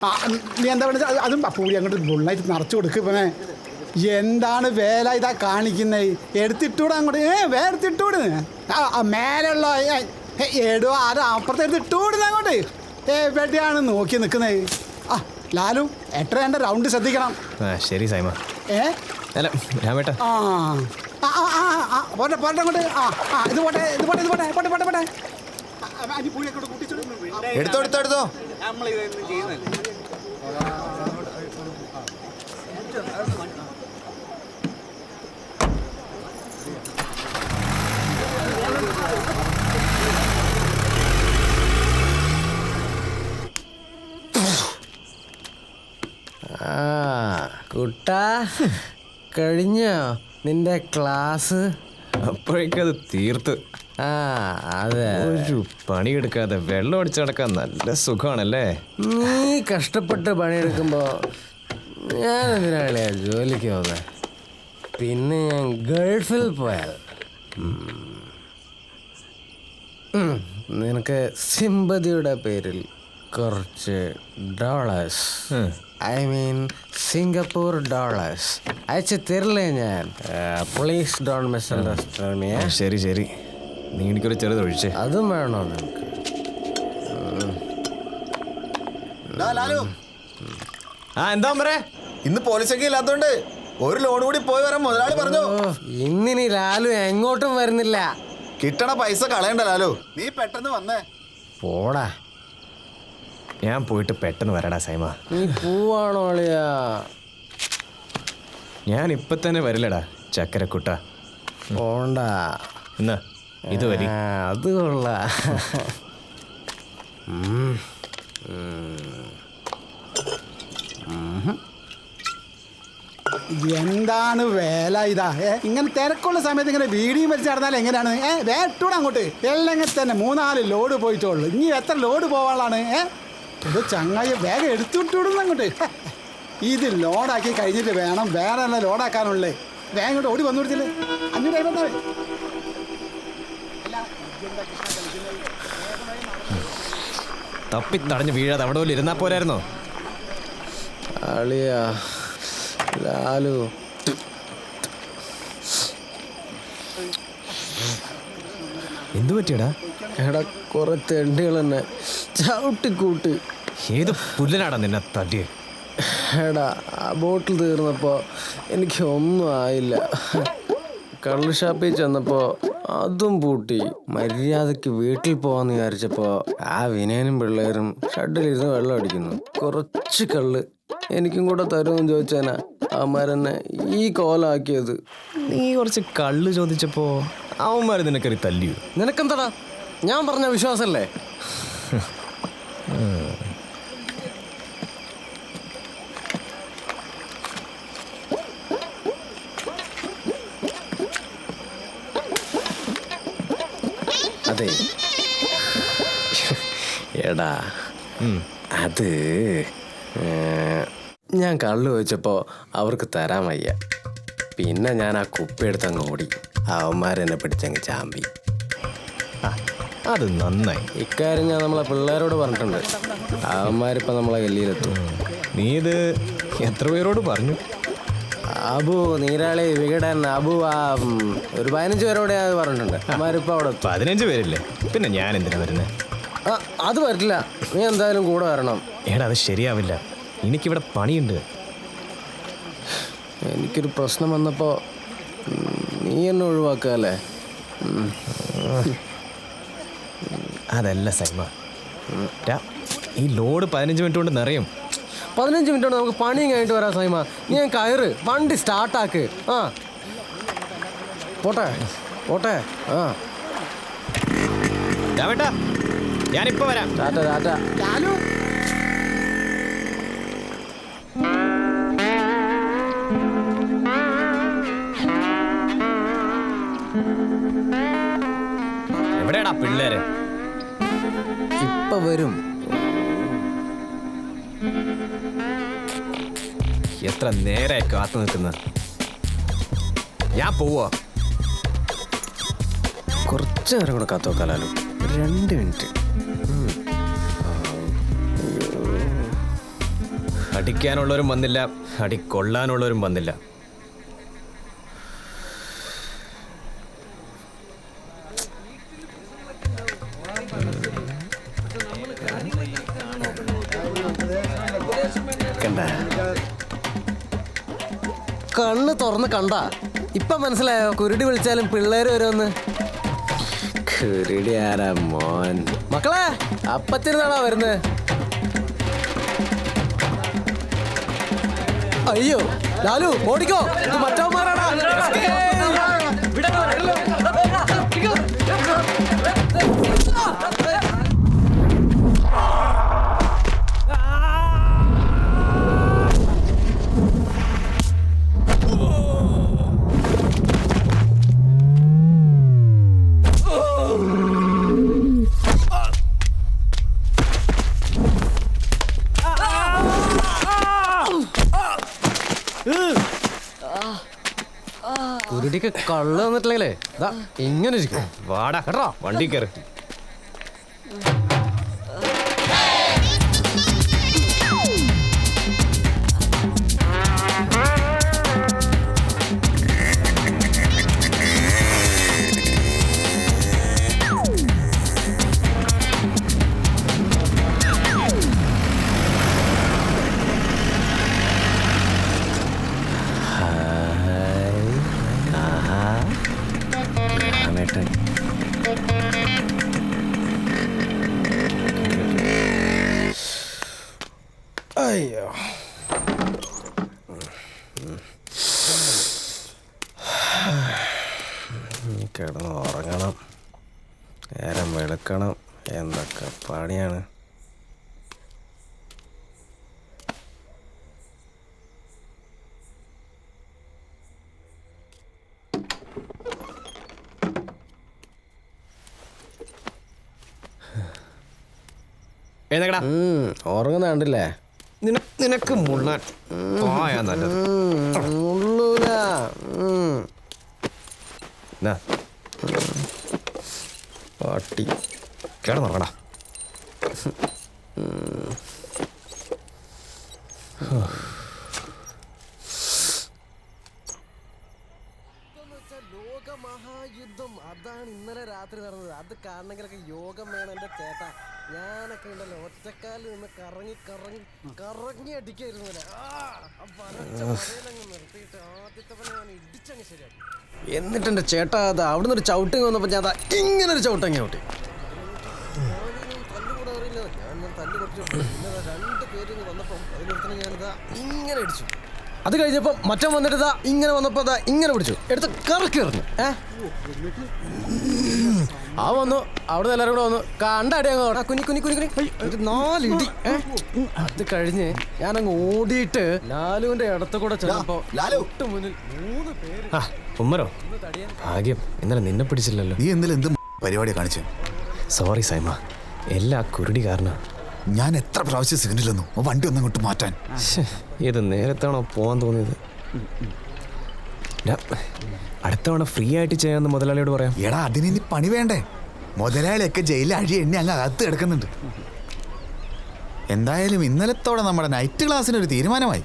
ആ നീ എന്താ പറയുക അതും പൂരി അങ്ങോട്ട് ഫുള്ളായിട്ട് നിറച്ചു കൊടുക്ക് ഇവനെ. എന്താണ് വേല ഇതാ കാണിക്കുന്നത് എടുത്തിട്ടൂടെ അങ്ങോട്ട്. ഏ വേ എടുത്തിട്ടൂടെ. മേലുള്ള ഏ, ഏ, എടോ ആരോ അപ്പുറത്ത് എടുത്തിട്ടൂടുന്ന അങ്ങോട്ട്. ഏ വെട്ടിയാണ് നോക്കി നിൽക്കുന്നത് ആ ലാലു എത്ര എന്റെ റൗണ്ട് ശ്രദ്ധിക്കണം. ആ ശരി സൈമ. ഏ? അല്ല രാമേട്ട ആ പോട്ടെ പോട്ടെ അങ്ങോട്ട്. ആ ആ ഇത് പോട്ടെ ഇത് പോട്ടെ ഇത് പോട്ടെ പോട്ടെ പോട്ടെ പോട്ടെ. എടുത്തോ എടുത്തോ എടുത്തോ. എടുത്തോ ആ കുട്ടാ കഴിഞ്ഞോ? നിന്റെ ക്ലാസ്? അപ്പോഴേക്കത് തീർത്ത്. ഒരു പണിയെടുക്കാതെ വെള്ളം അടിച്ചു നടക്കാൻ നല്ല സുഖമാണല്ലേ? നീ കഷ്ടപ്പെട്ട് പണിയെടുക്കുമ്പോ ഞാൻ എന്തിനാളിയാ ജോലിക്ക് പോകുന്നത് പിന്നെ ഞാൻ ഗൾഫിൽ പോയാൽ. നിനക്ക് സിമ്പതിയുടെ പേരിൽ കുറച്ച് dollars. I mean Singapore dollars. അയച്ചു തരില്ലേ ഞാൻ? പ്ലീസ് ഡോൺ മിസ് അണ്ടർസ്റ്റാൻഡ് ശരി ശരി. നീ എനിക്കൊരു ചെറുത് ഒഴിച്ചേ. അതും വേണോ നിനക്ക്? ലാലു. ആ എന്താ പറ ഇന്ന് പോലീസൊക്കെ ഇല്ലാത്തോണ്ട് ഒരു ലോൺ കൂടി പോയി വരാൻ മുതലാളി പറഞ്ഞു. ഇന്നിനി ലാലു എങ്ങോട്ടും വരുന്നില്ല. കിട്ടണ പൈസ കളയണ്ട ലാലു. നീ പെട്ടെന്ന് വന്നേ. പോടാ. ഞാൻ പോയിട്ട് പെട്ടെന്ന് വരടാ സൈമ. നീ പോവാണോ അളിയാ? ഞാൻ ഇപ്പൊ തന്നെ വരില്ലടാ ചക്കരക്കുട്ട. പോണ്ട. എന്നാ ഇത് വരി അത് കൊള്ള. എന്താണ് വേല ഇതാ? ഇങ്ങനെ തിരക്കുള്ള സമയത്ത് ഇങ്ങനെ വീടിയും വലിച്ച് നടന്നാൽ എങ്ങനെയാണ്? ഏ വേട്ടൂടെ അങ്ങോട്ട്. എല്ലെങ്കിൽ തന്നെ. മൂന്നാൽ ലോഡ് പോയിട്ടുള്ളൂ. ഇനി എത്ര ലോഡ് പോവാനാണ് ഏ ഇത് ചങ്ങായി വേഗം എടുത്തുവിട്ടിടുന്നു അങ്ങോട്ട്. ഇത് ലോഡാക്കി കഴിഞ്ഞിട്ട് വേണം വേറെ എല്ലാം ലോഡാക്കാനുള്ളേ. വേഗം ഇങ്ങോട്ട് ഓടി വന്നു കൊടുത്തില്ലേ? അഞ്ഞൂറ് തപ്പി തടഞ്ഞ് വീഴാതെ അവിടെ പോലും ഇരുന്നാ പോരായിരുന്നോ? അളിയാ ലാലു. എന്തു പറ്റിയടാ? എടാ കുറെ തെണ്ടികൾ തന്നെ ചവിട്ടിക്കൂട്ട്. ഏത് പുല്ലനാടാ നിന്നെ തട്ടിയേ? എടാ ആ ബോട്ടിൽ തീർന്നപ്പോൾ എനിക്ക് ഒന്നും ആയില്ല. കള്ള് ഷാപ്പിൽ ചെന്നപ്പോൾ അതും പൂട്ടി. മര്യാദയ്ക്ക് വീട്ടിൽ പോവാന്ന് വിചാരിച്ചപ്പോ ആ വിനയനും പിള്ളേരും ഷഡിലിരുന്ന് വെള്ളം അടിക്കുന്നു. കുറച്ച് കള്ള് എനിക്കും കൂടെ തരുമെന്ന് ചോദിച്ചേനാ അവന്മാരെന്നെ ഈ കോലാക്കിയത്. നീ കുറച്ച് കള്ള് ചോദിച്ചപ്പോ അവന്മാര് നിനക്കറി തല്ലിയോ? നിനക്കെന്താടാ? ഞാൻ പറഞ്ഞ വിശ്വാസല്ലേ? അതെ. എടാ അത് ഞാൻ കള്ളു വെച്ചപ്പോൾ അവർക്ക് തരാൻ വയ്യ. പിന്നെ ഞാൻ ആ കുപ്പി എടുത്ത് അങ്ങ് ഓടി. അവന്മാരെന്നെ പിടിച്ചങ്ങ് ചാമ്പി. അത് നന്നായി. ഇക്കാര്യം ഞാൻ നമ്മളെ പിള്ളേരോട് പറഞ്ഞിട്ടുണ്ട്. അവന്മാരിപ്പോൾ നമ്മളെ ഗല്ലിയിലെത്തും. നീ ഇത് എത്ര പേരോട് പറഞ്ഞു? അബു നീരാളി വികടൻ അബു ആ ഉം, ഒരു പതിനഞ്ച് പേരോടെ അത് പറഞ്ഞിട്ടുണ്ട്. അവന്മാരിപ്പോൾ അവിടെ എത്തും. പതിനഞ്ച് പേരില്ലേ? പിന്നെ ഞാൻ എന്തിനാ വരുന്നത് ആ, അത് പറ്റില്ല. നീ എന്തായാലും കൂടെ വരണം. എടാ അത് ശരിയാവില്ല. എനിക്കിവിടെ പണിയുണ്ട്. എനിക്കൊരു പ്രശ്നം വന്നപ്പോൾ നീ എന്നെ ഒഴിവാക്കല്ലേ. അതല്ല സൈമ. ടാ, ഈ ലോഡ് പതിനഞ്ച് മിനിറ്റ് കൊണ്ട് നിറയും. പതിനഞ്ച് മിനിറ്റ് കൊണ്ട് നമുക്ക് പണിയും കഴിഞ്ഞിട്ട് വരാം സൈമ. നീ ഞാൻ കയറ്. വണ്ടി സ്റ്റാർട്ടാക്ക് ആ. പോട്ടെ. പോട്ടെ. ആ. രാമേട്ടാ ഞാനിപ്പോ വരാം. ടാറ്റ ടാറ്റ. ലാലു. എവിടെയാടാ പിള്ളേര്? ഇപ്പൊ വരും. എത്ര നേരെ കാത്തു നിൽക്കുന്ന ഞാൻ പോവാ. കുറച്ച് നേരം കൂടെ കാത്തു നോക്കാലോ രണ്ട് മിനിറ്റ്. അടിക്കാനുള്ളവരും വന്നില്ല. അടി കൊള്ളാനുള്ളവരും വന്നില്ല. കണ്ട. ഇപ്പൊ മനസ്സിലായോ? കുരുടി വിളിച്ചാലും പിള്ളേര് വരുമെന്ന്. കുരുടി ആരാ മോൻ? മക്കളെ അപ്പത്തിരുന്നാണോ വരുന്നത്? അയ്യോ ലാലു ഓടിക്കോ ഇത് കുരുടിക്ക് കള്ള് തന്നിട്ടില്ലേ ഇങ്ങനെ ഇരിക്കും. വാടാ വണ്ടി കയറി. അയ്യോ കിടന്ന് ഉറങ്ങണം. നേരം വെളുക്കണം. എന്തൊക്കെ പണിയാണ്? ഉറങ്ങുന്നുണ്ടല്ലേ ഉറങ്ങുന്ന കണ്ടില്ലേ? നിനക്ക് മുള്ളാൻ. പോയാ നല്ലത്. പട്ടി. ലോകമഹായുദ്ധം അതാണ് ഇന്നലെ രാത്രി നടന്നത്. അത് കാണണമെങ്കിലൊക്കെ യോഗം വേണം എന്റെ ചേട്ട. ഞാനൊക്കെ ഉണ്ടല്ലോ ഒറ്റക്കാലിൽ നിന്ന് കറങ്ങി കറങ്ങി കറങ്ങി അടിക്കായിരുന്നു നിർത്തിയിട്ട് ആദ്യത്തെ പണി ഞാൻ ഇടിച്ചങ്ങ് ശരിയാക്കി. എന്നിട്ട് എന്റെ ചേട്ടാ അത് അവിടുന്ന് ഒരു ചവിട്ടിങ് വന്നപ്പോ ഞാൻ ഇങ്ങനെ ഒരു ചവിട്ടങ്ങ് ചവിട്ടി. അത് കഴിഞ്ഞപ്പോ മറ്റം വന്നിട്ട് ഇങ്ങനെ വന്നപ്പോ ദാ ഇങ്ങനെ പിടിച്ചു. എടുത്ത് കറക്കി എറിഞ്ഞു. ഏ? ആ വന്നു. അവിടെ എല്ലാവരും കൂടെ വന്നു. കണ്ടടി അങ്ങ് കുഞ്ഞി കുഞ്ഞി കുഞ്ഞി കുഞ്ഞി ഒരു നാലിടി. അത് കഴിഞ്ഞ് ഞാൻ അങ്ങ് ഓടിയിട്ട് ലാലുവിന്റെ ഇടത്ത് കൂടെ ചെന്നപ്പോ ലാലു. തൊട്ട് മുന്നിൽ മൂന്ന് പേര്. ഉമ്മരോ ഭാഗ്യം. ഇന്നലെ നിന്നെ പിടിച്ചില്ലല്ലോ. നീ ഇന്നലെ എന്ത് പരിപാടി കാണിച്ചു? സോറി സൈമ. എല്ലാ കുരുടി കാരണം. ഞാൻ എത്ര പ്രാവശ്യം ആ വണ്ടി ഒന്നും അങ്ങോട്ട് മാറ്റാൻ. ഇത് നേരത്താണോ പോവാൻ തോന്നിയത്? അടുത്ത തവണ ഫ്രീ ആയിട്ട് ചെയ്യാന്ന് മുതലാളിയോട് പറയാം. എടാ അതിന് ഇനി പണി വേണ്ടേ? മുതലാളിയൊക്കെ ജയിലിൽ അഴി എണ്ണി അങ്ങ് അകത്ത് കിടക്കുന്നുണ്ട്. എന്തായാലും ഇന്നലത്തോടെ നമ്മുടെ നൈറ്റ് ക്ലാസ്സിന് ഒരു തീരുമാനമായി.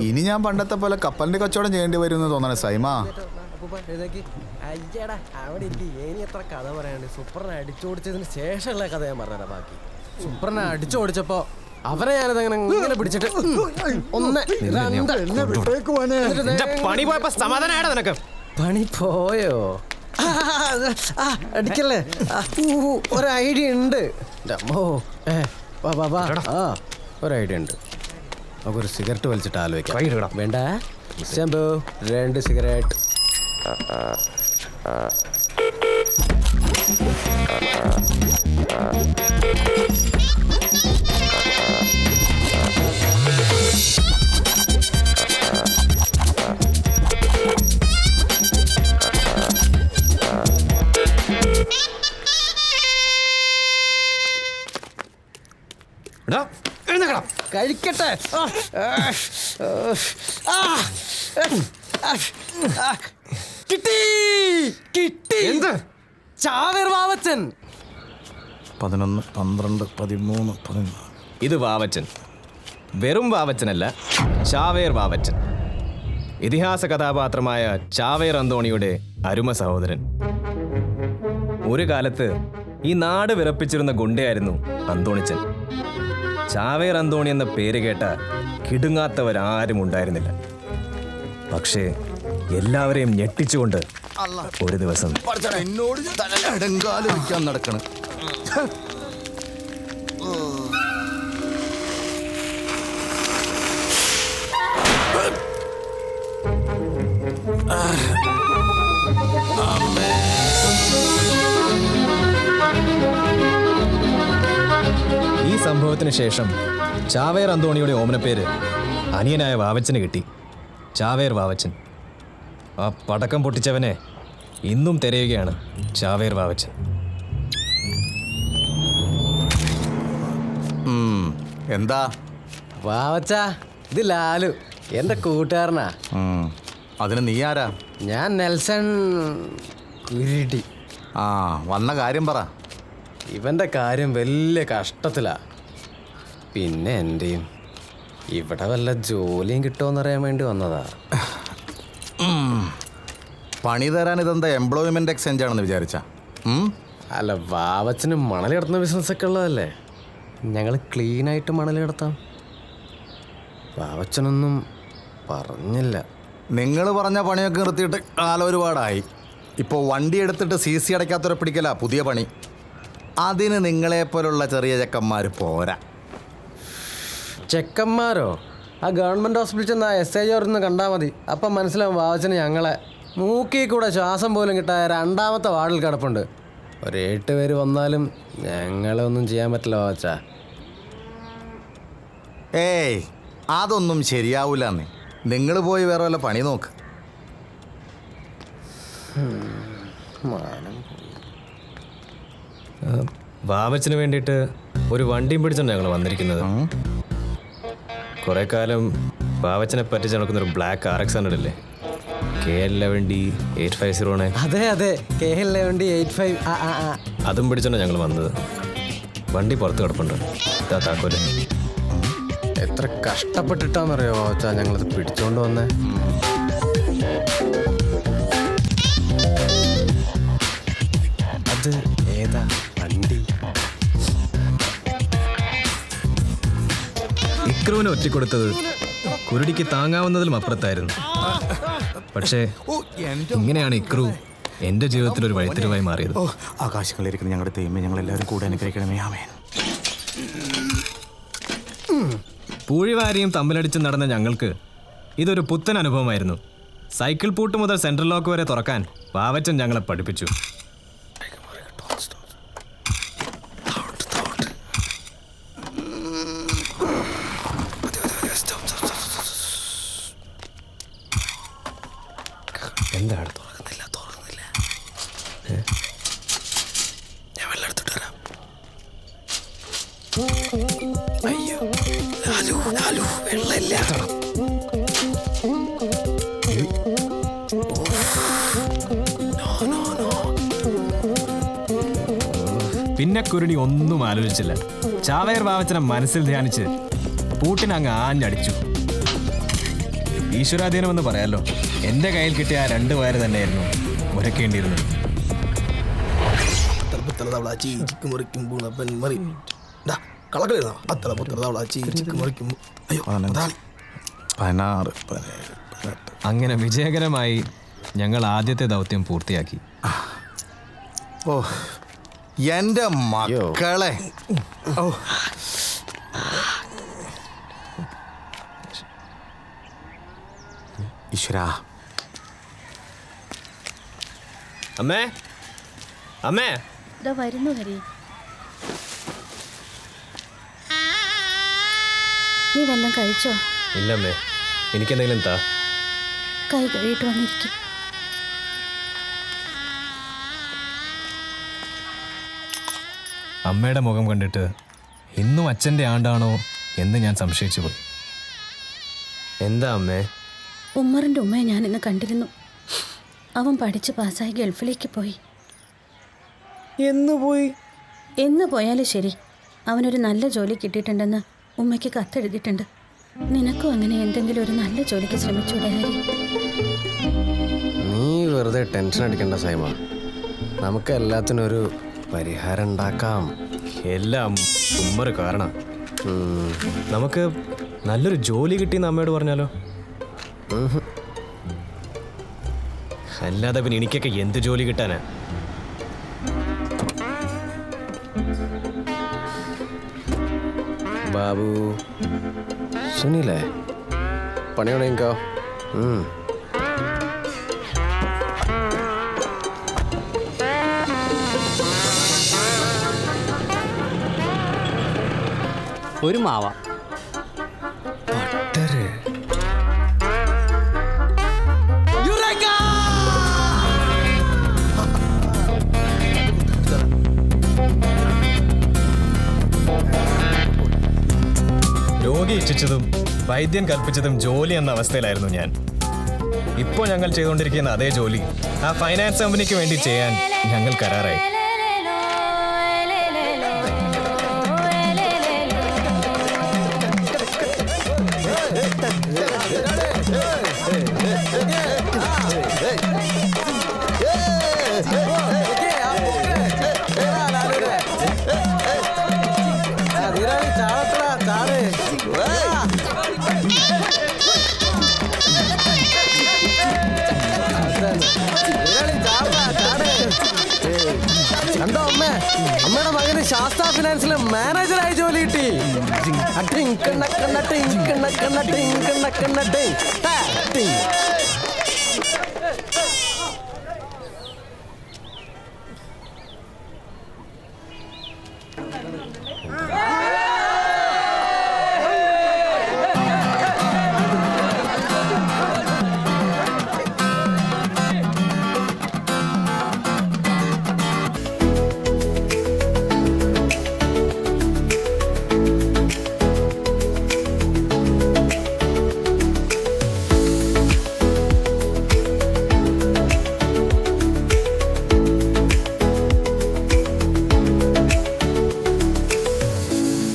ഇനി ഞാൻ പണ്ടത്തെ പോലെ കപ്പലിന്റെ കച്ചവടം ചെയ്യേണ്ടി വരും എന്ന് തോന്നണേ സൈമ. അപ്പൂപ്പ, എഴുന്നേക്ക്. അയ്യടാ അവിടെ എനിക്ക് ഇനി എത്ര കഥ സൂപ്പറിനെ അടിച്ചോടിച്ചതിന് ശേഷമുള്ള കഥ ഞാൻ പറഞ്ഞതാ ബാക്കി. സൂപ്പറിനെ അടിച്ചോടിച്ചപ്പോ അവരെ ഞാനത് അങ്ങനെ ഇങ്ങനെ പിടിച്ചിട്ട് ഒന്ന് രണ്ട് പണി പോയപ്പോ സമാധാനമായിടാ നിനക്ക് പണി പോയോ ആ, അടിക്കല്ലേ ഒരു ഐഡിയ ഉണ്ട് അമ്മോ വാ വാ വാ ഒരു ഐഡിയ ഉണ്ട് നമുക്കൊരു സിഗരറ്റ് വലിച്ചിട്ട് ആലോചിക്കാം വേണ്ട ശംഭു രണ്ട് സിഗരറ്റ് കഴിക്കട്ടെ. കിട്ടി കിട്ടി. എന്ത്? ചാവേർ വാവച്ചൻ. പതിനൊന്ന് പന്ത്രണ്ട് പതിമൂന്ന് പതിനാല്. ഇത് വാവച്ചൻ. വെറും വാവച്ചനല്ല ചാവേർ വാവച്ചൻ. ഇതിഹാസ കഥാപാത്രമായ ചാവേർ അന്തോണിയുടെ അരുമ സഹോദരൻ. ഒരു കാലത്ത് ഈ നാട് വിറപ്പിച്ചിരുന്ന ഗുണ്ടയായിരുന്നു അന്തോണിച്ചൻ. ചാവേർ അന്തോണി എന്ന പേര് കേട്ട കിടുങ്ങാത്തവരാരും ഉണ്ടായിരുന്നില്ല. പക്ഷേ എല്ലാവരെയും ഞെട്ടിച്ചുകൊണ്ട് ഒരു ദിവസം എന്നോട് നടക്കണം. സംഭവത്തിന് ശേഷം ചാവേർ അന്തോണിയുടെ ഓമനപ്പേര് അനിയനായ വാവച്ചന് കിട്ടി. ചാവേർ വാവച്ചൻ. ആ പടക്കം പൊട്ടിച്ചവനെ ഇന്നും തിരയുകയാണ് ചാവേർ വാവച്ചൻ. ഉം, എന്താ? വാവച്ച ഇത് ലാലു എന്റെ കൂട്ടുകാരനാ. അതിന് നീ ആരാ? ഞാൻ നെൽസൺ കുരുട്ടി. ആ വന്ന കാര്യം പറ. ഇവന്റെ കാര്യം വലിയ കഷ്ടത്തിലാ. പിന്നെ എന്റെയും ഇവിടെ വല്ല ജോലിയും കിട്ടുമെന്നറിയാൻ വേണ്ടി വന്നതാ. പണി തരാൻ ഇതെന്താ എംപ്ലോയ്മെന്റ് എക്സ്ചേഞ്ച് ആണെന്ന് വിചാരിച്ച? അല്ല വാവച്ചന് മണൽ കിടത്തുന്ന ബിസിനസ് ഒക്കെ ഉള്ളതല്ലേ? ഞങ്ങൾ ക്ലീനായിട്ട് മണൽ കിടത്താം. വാവച്ചനൊന്നും പറഞ്ഞില്ല. നിങ്ങൾ പറഞ്ഞ പണിയൊക്കെ നിർത്തിയിട്ട് കാലം ഒരുപാടായി. ഇപ്പോൾ വണ്ടി എടുത്തിട്ട് സി സി അടയ്ക്കാത്തവരെ പിടിക്കല പുതിയ പണി. അതിന് നിങ്ങളെപ്പോലുള്ള ചെറിയ ചെക്കന്മാർ പോരാ. ചെക്കന്മാരോ? ആ ഗവൺമെന്റ് ഹോസ്പിറ്റലിൽ ചെന്ന് ആ എസ് ഐ ഒന്ന് കണ്ടാൽ മതി. അപ്പം മനസ്സിലാവും വാവച്ചന് ഞങ്ങളെ. മൂക്കി കൂടെ ശ്വാസം പോലും കിട്ടായ രണ്ടാമത്തെ വാർഡിൽ കിടപ്പുണ്ട്. ഒരേട്ട് പേര് വന്നാലും ഞങ്ങളെ ഒന്നും ചെയ്യാൻ പറ്റില്ല വാവച്ച ഏയ് അതൊന്നും ശരിയാവൂലെന്നേ. നിങ്ങൾ പോയി വേറെ വല്ല പണി നോക്ക്. ആ, വാവച്ചന് വേണ്ടിയിട്ട് ഒരു വണ്ടിയും പിടിച്ചാണ് ഞങ്ങൾ വന്നിരിക്കുന്നത്. കുറെ കാലം വാവച്ചനെ പറ്റിച്ച് നടക്കുന്ന ഒരു ബ്ലാക്ക് ആർ എക്സ് ഹൺഡ്രഡ് അല്ലേ K L eleven D eight five zero അതെ അതെ. K L eleven D eight five ആ ആ ആ. അതും പിടിച്ചാണ് ഞങ്ങൾ വന്നത്. വണ്ടി പുറത്ത് കിടപ്പുണ്ട്. ഇതാ താക്കോൽ. എത്ര കഷ്ടപ്പെട്ടിട്ടാണെന്നറിയോ വാവച്ചാ ഞങ്ങളത് പിടിച്ചോണ്ട് വന്നേ? അത് ഏതാ? ഇക്രുവിനെ ഒറ്റിക്കൊടുത്തത് കുരുടിക്ക് താങ്ങാവുന്നതിലും അപ്പുറത്തായിരുന്നു. പക്ഷേ ഇങ്ങനെയാണ് ഇക്രു എന്റെ ജീവിതത്തിൽ ഒരു വഴിത്തിരിവായി മാറിയത്. ആകാശങ്ങളിരിക്കുന്ന ഞങ്ങളുടെ ദൈവമേ ഞങ്ങൾ എല്ലാവരും കൂടെ അനുഗ്രഹിക്കണമേ. ആമേൻ. പൂഴിവാരിയും തമ്മിലടിച്ച് നടന്ന ഞങ്ങൾക്ക് ഇതൊരു പുത്തൻ അനുഭവമായിരുന്നു. സൈക്കിൾ പൂട്ട് മുതൽ സെൻട്രൽ ലോക്ക് വരെ തുറക്കാൻ പാവച്ചൻ ഞങ്ങളെ പഠിപ്പിച്ചു. പിന്നെ കുരുടി ഒന്നും ആലോചിച്ചില്ല. ചാവയർ ബാവച്ചനെ മനസ്സിൽ ധ്യാനിച്ച് പൂട്ടിന് അങ്ങ് ആഞ്ഞടിച്ചു. ഈശ്വരാധീനം എന്ന് പറയാലോ എന്റെ കയ്യിൽ കിട്ടിയ ആ രണ്ട് വയറ് തന്നെയായിരുന്നു മുരക്കേണ്ടിയിരുന്നത്. പതിനെട്ട്. അങ്ങനെ വിജയകരമായി ഞങ്ങൾ ആദ്യത്തെ ദൗത്യം പൂർത്തിയാക്കി. ഓ എന്റെ മക്കളെ. ഓ ഈശ്വരാ. അമ്മേ. അമ്മേ. ഇതാ വരുന്നു ഹരി. നീ വല്ലതും കഴിച്ചോ? ഇല്ലമ്മേ. എനിക്കെന്തെങ്കിലും താ. കൈ കഴിയിട്ട് വന്നിരിക്കും. അമ്മയുടെ മുഖം കണ്ടിട്ട് ഇന്നും അച്ഛന്റെ ആണ്ടാണോ എന്ന് ഞാൻ സംശയിച്ചു പോയി. എന്താ അമ്മേ? ഉമ്മറിന്റെ ഉമ്മയെ ഞാൻ ഇന്ന് കണ്ടിരുന്നു. അവൻ പഠിച്ച് പാസ്സായി ഗൾഫിലേക്ക് പോയി. എന്ന് പോയി? എന്ന് പോയാലും ശരി. അവനൊരു നല്ല ജോലി കിട്ടിയിട്ടുണ്ടെന്ന് ഉമ്മയ്ക്ക് കത്തെഴുതിയിട്ടുണ്ട്. നിനക്കും അങ്ങനെ എന്തെങ്കിലും ഒരു നല്ല ജോലിക്ക് ശ്രമിച്ചൂടെ ഹരി? നീ വെറുതെ ടെൻഷൻ അടിക്കണ്ട സൈമ. നമുക്ക് എല്ലാത്തിനും ഒരു പരിഹാരം ഉണ്ടാക്കാം എല്ലാം ഉമ്മറ് കാരണം. നമുക്ക് നല്ലൊരു ജോലി കിട്ടിയെന്ന് അമ്മയോട് പറഞ്ഞാലോ. അല്ലാതെ പിന്നെ എനിക്കൊക്കെ എന്ത് ജോലി കിട്ടാനാ? ബാബു. സുനിലേ പണി തുടങ്ങിക്കോ ഒരു മാവ. രോഗി ഇച്ഛിച്ചതും വൈദ്യൻ കൽപ്പിച്ചതും ജോലി എന്ന അവസ്ഥയിലായിരുന്നു ഞാൻ. ഇപ്പോൾ ഞങ്ങൾ ചെയ്തുകൊണ്ടിരിക്കുന്ന അതേ ജോലി ആ ഫൈനാൻസ് കമ്പനിക്ക് വേണ്ടി ചെയ്യാൻ ഞങ്ങൾ കരാറായി. അട്ടിങ് കണ്ണ കണ്ണ ടിങ് കണ്ണ കണ്ണ ടിങ് കണ്ണ കണ്ണ ടിങ് ടാ, ടിങ്